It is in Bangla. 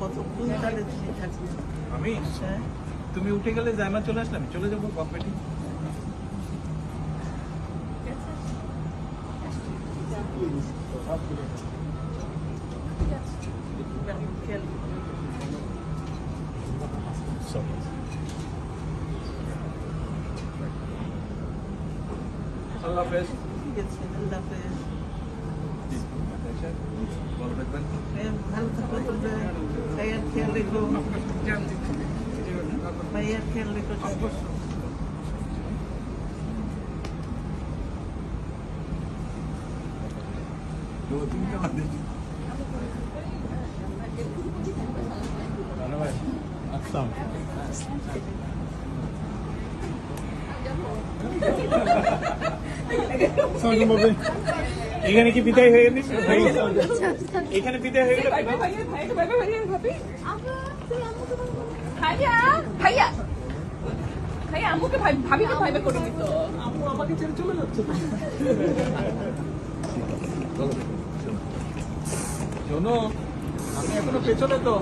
কতক্ষণ তাহলে তুমি থাকবে? আমি? হ্যাঁ। তুমি উঠে গেলে জায়মা চলে আসলে আমি চলে যাব কম্পিটি খেয়াল আল্লাহ হাফেজ ঠিক আছে আল্লাহ হাফেজ ভালো থাকবেন হ্যাঁ, ভালো থাকো তোমরা ভাইয়ার খেয়াল রেখো ভাইয়ার খেয়াল রেখো অবশ্যই তো তুমি কেমন দেখি এখানে কি বিদায় হয়ে গেছে এখানে বিদায় হয়ে গেল? ভাইয়া ভাইয়া। ভাইয়া ভাবিকে ভাইবে করে দিত আমাকে ছেড়ে চলে যাচ্ছে। শোনো আমি এখনও পেছনে তো।